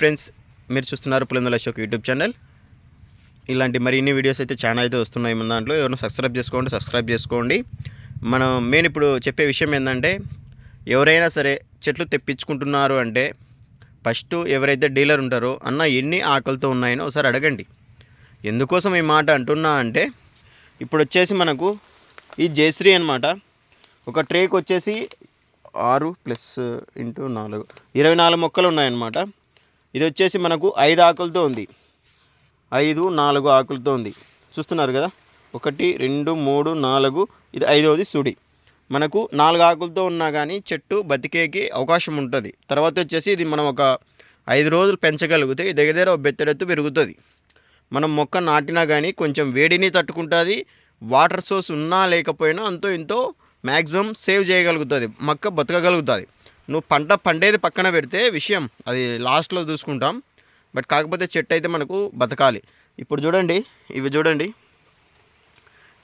Friends మీరు చూస్తున్నారు Pulindala Ashok YouTube channel. ఇలాంటి మరిన్ని వీడియోస్ అయితే ఛానల్ అయితే వస్తున్నాయి మన దాంట్లో. ఎవరైనా సబ్స్క్రైబ్ చేసుకోండి సబ్స్క్రైబ్ చేసుకోండి. మనం మెయిన్ ఇప్పుడు చెప్పే విషయం ఏంటంటే ఎవరైనా సరే చెట్లు తెప్పించుకుంటున్నారు అంటే ఫస్ట్ ఎవరైతే డీలర్ ఉంటారో అన్న ఎన్ని ఆకలితో ఉన్నాయని ఒకసారి అడగండి. ఎందుకోసం ఈ మాట అంటున్నా అంటే ఇప్పుడు వచ్చేసి మనకు ఈ జయశ్రీ అనమాట ఒక ట్రేకి వచ్చేసి ఆరు ప్లస్ ఇంటూ నాలుగు. ఇరవై నాలుగు మొక్కలు ఉన్నాయన్నమాట. ఇది వచ్చేసి మనకు ఐదు ఆకులతో ఉంది. ఐదు నాలుగు ఆకులతో ఉంది. చూస్తున్నారు కదా? ఒకటి రెండు మూడు నాలుగు ఇది ఐదవది సుడి. మనకు నాలుగు ఆకులతో ఉన్నా కానీ చెట్టు బతికేకి అవకాశం ఉంటుంది. తర్వాత వచ్చేసి ఇది మనం ఒక ఐదు రోజులు పెంచగలిగితే దగ్గర దగ్గర ఒక బెత్తడెత్తు పెరుగుతుంది. మనం మొక్క నాటినా కానీ కొంచెం వేడిని తట్టుకుంటుంది వాటర్ సోర్స్ ఉన్నా లేకపోయినా అంతో ఇంతో మ్యాక్సిమం సేవ్ చేయగలుగుతుంది మొక్క బతకగలుగుతుంది. నువ్వు పంట పండేది పక్కన పెడితే విషయం అది లాస్ట్లో చూసుకుంటాం. బట్ కాకపోతే చెట్టు అయితే మనకు బతకాలి. ఇప్పుడు చూడండి ఇవి చూడండి.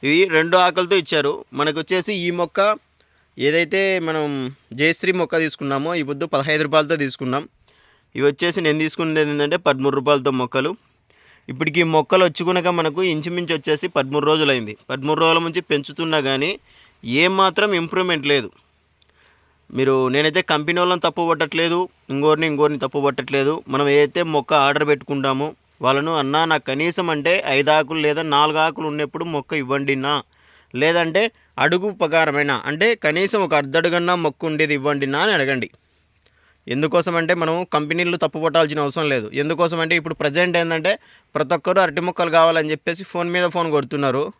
ఇవి రెండు ఆకులతో ఇచ్చారు. మనకు వచ్చేసి ఈ మొక్క ఏదైతే మనం జయశ్రీ మొక్క తీసుకున్నామో ఈ పొద్దు పదహైదు రూపాయలతో తీసుకున్నాం. ఇవి వచ్చేసి నేను తీసుకున్నది ఏంటంటే పదమూడు రూపాయలతో మొక్కలు. ఇప్పటికి ఈ మొక్కలు వచ్చుకునక మనకు ఇంచుమించు వచ్చేసి పదమూడు రోజులైంది. పదమూడు రోజుల నుంచి పెంచుతున్నా కానీ ఏమాత్రం ఇంప్రూవ్మెంట్ లేదు. మీరు నేనైతే కంపెనీ వాళ్ళని తప్పు పట్టట్లేదు ఇంకోరిని ఇంకోరిని తప్పు పట్టట్లేదు. మనం ఏదైతే మొక్క ఆర్డర్ పెట్టుకుంటామో వాళ్ళను అన్నా నాకు కనీసం అంటే ఐదు ఆకులు లేదా నాలుగు ఆకులు ఉన్నప్పుడు మొక్క ఇవ్వండి నా లేదంటే అడుగు ప్రకారమైన అంటే కనీసం ఒక అర్ధడుగన్నా మొక్క ఉండేది ఇవ్వండి నా అని అడగండి. ఎందుకోసం అంటే మనం కంపెనీలు తప్పు పట్టాల్సిన అవసరం లేదు. ఎందుకోసం అంటే ఇప్పుడు ప్రజెంట్ ఏంటంటే ప్రతి ఒక్కరు అరటి మొక్కలు కావాలని చెప్పేసి ఫోన్ మీద ఫోన్ కొడుతున్నారు.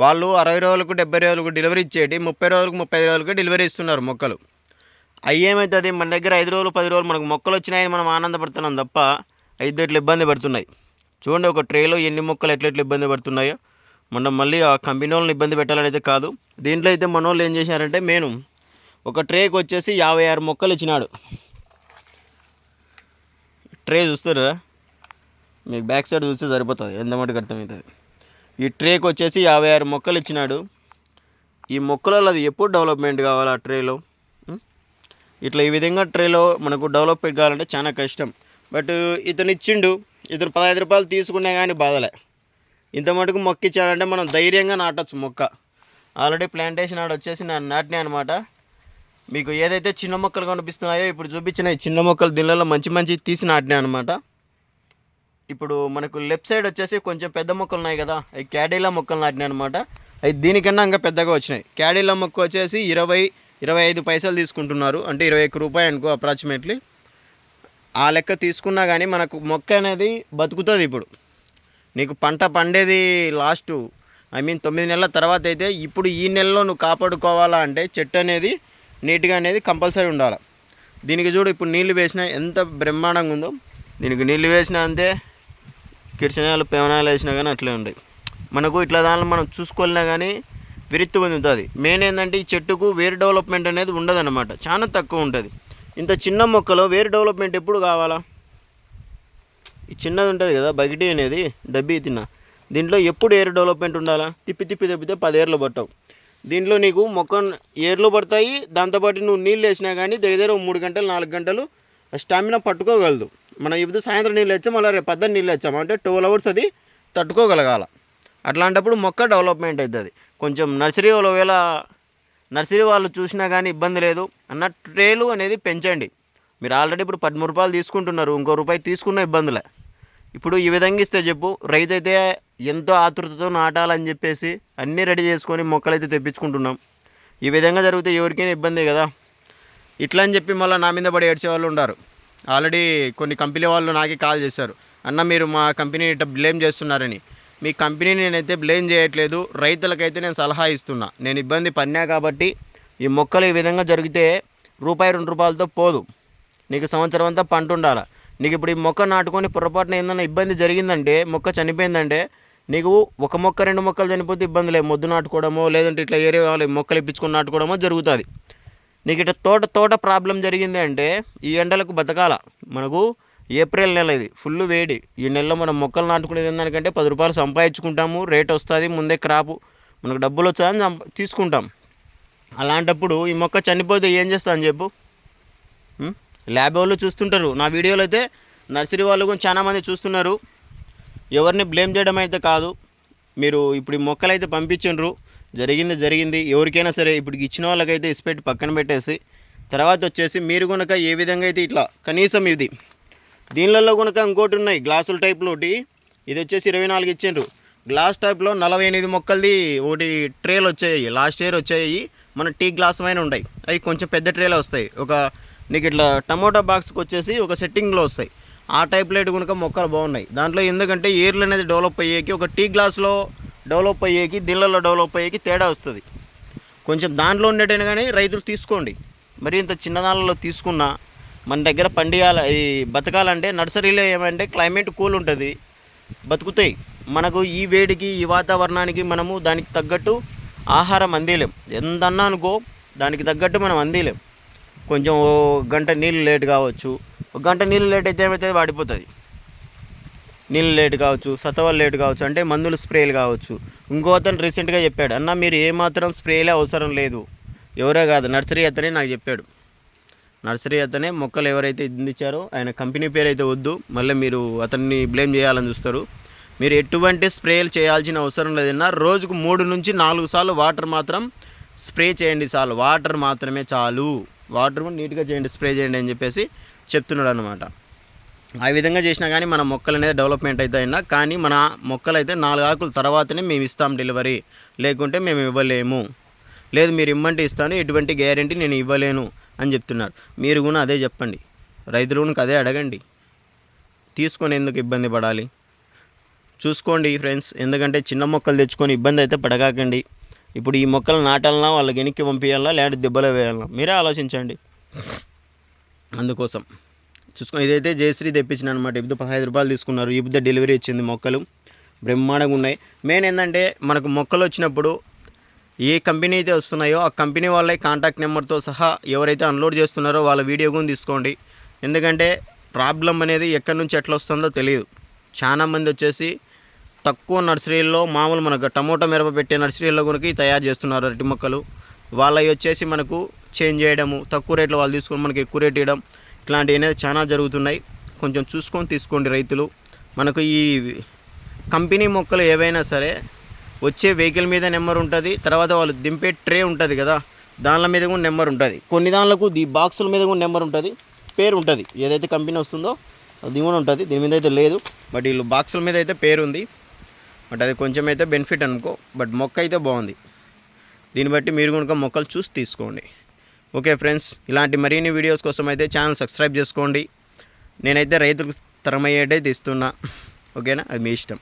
వాళ్ళు అరవై రోజులకు డెబ్బై రోజులకు డెలివరీ ఇచ్చేటి ముప్పై రోజులకు ముప్పై రోజులకు డెలివరీ ఇస్తున్నారు మొక్కలు. అవి ఏమవుతుంది మన దగ్గర ఐదు రోజులు పది రోజులు మనకు మొక్కలు వచ్చినాయని మనం ఆనందపడుతున్నాం తప్ప ఐదు ఇట్లా ఇబ్బంది పడుతున్నాయి? చూడండి ఒక ట్రేలో ఎన్ని మొక్కలు ఎట్లా ఎట్లా ఇబ్బంది పడుతున్నాయో. మనం మళ్ళీ ఆ కంపెనీ వాళ్ళని ఇబ్బంది పెట్టాలని అయితే కాదు. దీంట్లో అయితే మన వాళ్ళు ఏం చేశారంటే నేను ఒక ట్రేకి వచ్చేసి యాభై ఆరు మొక్కలు ఇచ్చినాడు. ట్రే చూస్తారా? మీకు బ్యాక్ సైడ్ చూస్తే సరిపోతుంది. ఎంత మటుకు అర్థమవుతుంది? ఈ ట్రేకి వచ్చేసి యాభై ఆరు మొక్కలు ఇచ్చినాడు. ఈ మొక్కలలో అది ఎప్పుడు డెవలప్మెంట్ కావాలి ఆ ట్రేలో? ఇట్లా ఈ విధంగా ట్రేలో మనకు డెవలప్మెంట్ కావాలంటే చాలా కష్టం. బట్ ఇతను ఇచ్చిండు. ఇతను పదహైదు రూపాయలు తీసుకున్నా కానీ బాధలే. ఇంత మటుకు మొక్క ఇచ్చాడంటే మనం ధైర్యంగా నాటచ్చు మొక్క. ఆల్రెడీ ప్లాంటేషన్ ఆడ వచ్చేసి నేను నాటినాయి అనమాట మీకు ఏదైతే చిన్న మొక్కలు కనిపిస్తున్నాయో ఇప్పుడు చూపించిన చిన్న మొక్కలు దీనిలో మంచి మంచి తీసి నాటినా అనమాట ఇప్పుడు మనకు లెఫ్ట్ సైడ్ వచ్చేసి కొంచెం పెద్ద మొక్కలు ఉన్నాయి కదా అవి క్యాడీలా మొక్కలు నాటినాయి అనమాట అవి దీనికన్నా ఇంకా పెద్దగా వచ్చినాయి. క్యాడీలా మొక్క వచ్చేసి ఇరవై ఇరవై ఐదు పైసలు తీసుకుంటున్నారు. అంటే ఇరవై ఒక్క రూపాయి అనుకో అప్రాక్సిమేట్లీ ఆ లెక్క తీసుకున్నా కానీ మనకు మొక్క అనేది బతుకుతుంది ఇప్పుడు. నీకు పంట పండేది లాస్ట్ ఐ మీన్ తొమ్మిది నెలల తర్వాత అయితే ఇప్పుడు ఈ నెలలో నువ్వు కాపాడుకోవాలా అంటే చెట్టు అనేది నీట్గా అనేది కంపల్సరీ ఉండాలి. దీనికి చూడు ఇప్పుడు నీళ్ళు వేసినా ఎంత బ్రహ్మాండంగా ఉందో. దీనికి నీళ్ళు వేసినా అంతే కిరసనాలు పేవనాలు వేసినా కానీ అట్లే ఉంటాయి మనకు ఇట్లా దానిలో మనం చూసుకోలేనా కానీ విరిత్తు పొందుతుంది. మెయిన్ ఏంటంటే ఈ చెట్టుకు వేరు డెవలప్మెంట్ అనేది ఉండదన్నమాట. చాలా తక్కువ ఉంటుంది. ఇంత చిన్న మొక్కలో వేరు డెవలప్మెంట్ ఎప్పుడు కావాలా? ఈ చిన్నది ఉంటుంది కదా బగిటి అనేది డబ్బీ తిన్న. దీంట్లో ఎప్పుడు ఏరు డెవలప్మెంట్ ఉండాలా? తిప్పి తిప్పి తిప్పితే పది ఏర్లు పట్టవు. దీంట్లో నీకు మొక్క ఏర్లు పడతాయి దాంతోపాటు నువ్వు నీళ్ళు వేసినా కానీ దగ్గర దగ్గర మూడు గంటలు నాలుగు గంటలు స్టామినా పట్టుకోగలదు. మనం ఇప్పుడు సాయంత్రం నీళ్ళు వచ్చాం మళ్ళీ రేపు పద్దెని నీళ్ళు వచ్చాము అంటే ట్వెల్వ్ అవర్స్ అది తట్టుకోగలగాల. అట్లాంటప్పుడు మొక్క డెవలప్మెంట్ అవుతుంది కొంచెం నర్సరీ ఒకవేళ నర్సరీ వాళ్ళు చూసినా కానీ ఇబ్బంది లేదు అన్న ట్రేలు అనేది పెంచండి. మీరు ఆల్రెడీ ఇప్పుడు పదమూడు రూపాయలు తీసుకుంటున్నారు ఇంకో రూపాయి తీసుకున్న ఇబ్బందులే. ఇప్పుడు ఈ విధంగా ఇస్తే చెప్పు రైతు అయితే ఎంతో ఆతృతతో నాటాలని చెప్పేసి అన్నీ రెడీ చేసుకొని మొక్కలు అయితే తెప్పించుకుంటున్నాం. ఈ విధంగా జరిగితే ఎవరికైనా ఇబ్బందే కదా? ఇట్లా అని చెప్పి మళ్ళీ నా మీద పడి ఏడ్చే వాళ్ళు ఉన్నారు ఆల్రెడీ కొన్ని కంపెనీ వాళ్ళు నాకే కాల్ చేశారు. అన్న మీరు మా కంపెనీ ఇట్లా బ్లేమ్ చేస్తున్నారని. మీ కంపెనీని నేనైతే బ్లేమ్ చేయట్లేదు. రైతులకైతే నేను సలహా ఇస్తున్నా. నేను ఇబ్బంది పడినా కాబట్టి ఈ మొక్కలు ఈ విధంగా జరిగితే రూపాయి రెండు రూపాయలతో పోదు. నీకు సంవత్సరం అంతా పంట ఉండాలి. నీకు ఇప్పుడు ఈ మొక్క నాటుకొని పొరపాటున ఏదైనా ఇబ్బంది జరిగిందంటే మొక్క చనిపోయిందంటే నీకు ఒక మొక్క రెండు మొక్కలు చనిపోతే ఇబ్బంది లేదు. మొద్దు నాటుకోవడమో లేదంటే ఇట్లా ఏరే వాళ్ళు మొక్కలు ఇప్పించుకొని నాటుకోవడమో జరుగుతుంది. నీకు ఇట్లా తోట తోట ప్రాబ్లం జరిగింది అంటే ఈ ఎండలకు బతకాల. మనకు ఏప్రిల్ నెల ఇది ఫుల్ వేడి. ఈ నెలలో మనం మొక్కలు నాటుకునేది దానికంటే పది రూపాయలు సంపాదించుకుంటాము రేట్ వస్తుంది ముందే క్రాపు మనకు డబ్బులు వచ్చాయని తీసుకుంటాం. అలాంటప్పుడు ఈ మొక్క చనిపోతే ఏం చేస్తా అని చెప్పు. ల్యాబ్ వాళ్ళు చూస్తుంటారు. నా వీడియోలో అయితే నర్సరీ వాళ్ళు కూడా చాలామంది చూస్తున్నారు. ఎవరిని బ్లేమ్ చేయడం అయితే కాదు. మీరు ఇప్పుడు ఈ మొక్కలు అయితే పంపించండ్రు. జరిగింది జరిగింది. ఎవరికైనా సరే ఇప్పుడు ఇచ్చిన వాళ్ళకైతే ఇసిపెట్టి పక్కన పెట్టేసి తర్వాత వచ్చేసి మీరు కనుక ఏ విధంగా అయితే ఇట్లా కనీసం ఇది దీనిలలో కనుక ఇంకోటి ఉన్నాయి గ్లాసుల టైప్లో ఒకటి ఇది వచ్చేసి ఇరవై నాలుగు ఇచ్చిండ్రు. గ్లాస్ టైప్లో నలభై ఎనిమిది మొక్కలది ఒకటి ట్రేలు వచ్చాయి లాస్ట్ ఇయర్ వచ్చాయి మన టీ గ్లాస్ పైన ఉన్నాయి అవి కొంచెం పెద్ద ట్రేలు వస్తాయి. ఒక నీకు ఇట్లా టమోటా బాక్స్కి వచ్చేసి ఒక సెట్టింగ్లో వస్తాయి. ఆ టైప్లో లైట్ కనుక మొక్కలు బాగున్నాయి. దాంట్లో ఎందుకంటే ఏర్లు అనేది డెవలప్ అయ్యేకి ఒక టీ గ్లాస్లో డెవలప్ అయ్యేకి దీనిలలో డెవలప్ అయ్యేకి తేడా వస్తుంది. కొంచెం దాంట్లో ఉండేటైనా కానీ రైతులు తీసుకోండి. మరి ఇంత చిన్నదానిలో తీసుకున్నా మన దగ్గర పండియాల ఈ బతకాలంటే నర్సరీలో ఏమంటే క్లైమేట్ కూల్ ఉంటుంది. బతుకుతాయి. మనకు ఈ వేడికి ఈ వాతావరణానికి మనము దానికి తగ్గట్టు ఆహారం అందిలేం. ఎంతన్నా అనుకో దానికి తగ్గట్టు మనం అందిలేం. కొంచెం ఓ గంట నీళ్ళు లేట్ కావచ్చు. ఒక గంట నీళ్ళు లేట్ అయితే ఏమవుతుంది వాడిపోతుంది. నీళ్ళు లేట్ కావచ్చు సతవలు లేట్ కావచ్చు అంటే మందులు స్ప్రేలు కావచ్చు. ఇంకో అతను రీసెంట్గా చెప్పాడు అన్న మీరు ఏమాత్రం స్ప్రేలే అవసరం లేదు. ఎవరే కాదు నర్సరీ అతనే నాకు చెప్పాడు. నర్సరీ అతనే మొక్కలు ఎవరైతే ఇచ్చారో ఆయన కంపెనీ పేరు అయితే వద్దు మళ్ళీ మీరు అతన్ని బ్లేమ్ చేయాలని చూస్తారు. మీరు ఎటువంటి స్ప్రేలు చేయాల్సిన అవసరం లేదన్నా రోజుకు మూడు నుంచి నాలుగు సార్లు వాటర్ మాత్రం స్ప్రే చేయండి చాలు. వాటర్ మాత్రమే చాలు. వాటర్ నీట్గా చేయండి స్ప్రే చేయండి అని చెప్పేసి చెప్తున్నాడు అనమాట ఆ విధంగా చేసినా కానీ మన మొక్కలు అనేది డెవలప్మెంట్ అయితే అయినా కానీ మన మొక్కలు అయితే నాలుగు ఆకుల తర్వాతనే మేము ఇస్తాం డెలివరీ లేకుంటే మేము ఇవ్వలేము. లేదు మీరు ఇమ్మంటే ఇస్తాను ఎటువంటి గ్యారంటీ నేను ఇవ్వలేను అని చెప్తున్నారు. మీరు కూడా అదే చెప్పండి. రైతులు కూడా అదే అడగండి. తీసుకొని ఎందుకు ఇబ్బంది పడాలి? చూసుకోండి ఫ్రెండ్స్ ఎందుకంటే చిన్న మొక్కలు తెచ్చుకొని ఇబ్బంది అయితే పడకాకండి. ఇప్పుడు ఈ మొక్కలు నాటాలన్నా వాళ్ళకి వెనక్కి పంపించాలా లేదంటే దెబ్బలు వేయాలన్నా మీరే ఆలోచించండి. అందుకోసం. చూసుకుని ఇదైతే జయశ్రీ తెప్పించిన అనమాట ఇప్పుడు పదహైదు రూపాయలు తీసుకున్నారు. ఇప్పుడు డెలివరీ ఇచ్చింది మొక్కలు. బ్రహ్మాండంగా ఉన్నాయి. మెయిన్ ఏంటంటే మనకు మొక్కలు వచ్చినప్పుడు ఏ కంపెనీ అయితే వస్తున్నాయో ఆ కంపెనీ వాళ్ళ కాంటాక్ట్ నెంబర్తో సహా ఎవరైతే అన్లోడ్ చేస్తున్నారో వాళ్ళ వీడియో కూడా తీసుకోండి. ఎందుకంటే ప్రాబ్లం అనేది ఎక్కడి నుంచి ఎట్లా వస్తుందో తెలియదు. చాలా మంది వచ్చేసి తక్కువ నర్సరీల్లో మామూలు మనకు టమోటా మిరప పెట్టే నర్సరీల్లో కొనికి తయారు చేస్తున్నారు అరటి మొక్కలు. వాళ్ళవి వచ్చేసి మనకు చేంజ్ చేయడము తక్కువ రేట్లో వాళ్ళు తీసుకొని మనకి ఎక్కువ రేట్ ఇవ్వడం ఇట్లాంటివి అనేది చాలా జరుగుతున్నాయి. కొంచెం చూసుకొని తీసుకోండి రైతులు. మనకు ఈ కంపెనీ మొక్కలు ఏవైనా సరే వచ్చే వెహికల్ మీద నెంబర్ ఉంటుంది తర్వాత వాళ్ళు దింపే ట్రే ఉంటుంది కదా దానిల మీద కూడా నెంబర్ ఉంటుంది. కొన్ని దానిలకు ది బాక్సుల మీద కూడా నెంబర్ ఉంటుంది పేరు ఉంటుంది. ఏదైతే కంపెనీ వస్తుందో అది కూడా ఉంటుంది. దీని మీద అయితే లేదు బట్ వీళ్ళు బాక్సుల మీద అయితే పేరు ఉంది. బట్ అది కొంచెం అయితే బెనిఫిట్ అనుకో బట్ మొక్క అయితే బాగుంది. దీన్ని బట్టి మీరు కనుక మొక్కలు చూసి తీసుకోండి. ఓకే ఫ్రెండ్స్ ఇలాంటి మరిన్ని వీడియోస్ కోసం అయితే ఛానల్ సబ్స్క్రైబ్ చేసుకోండి. నేనైతే రైతులకు తరమయ్యేటైతే ఇస్తున్నా ఓకేనా? అది మీ ఇష్టం.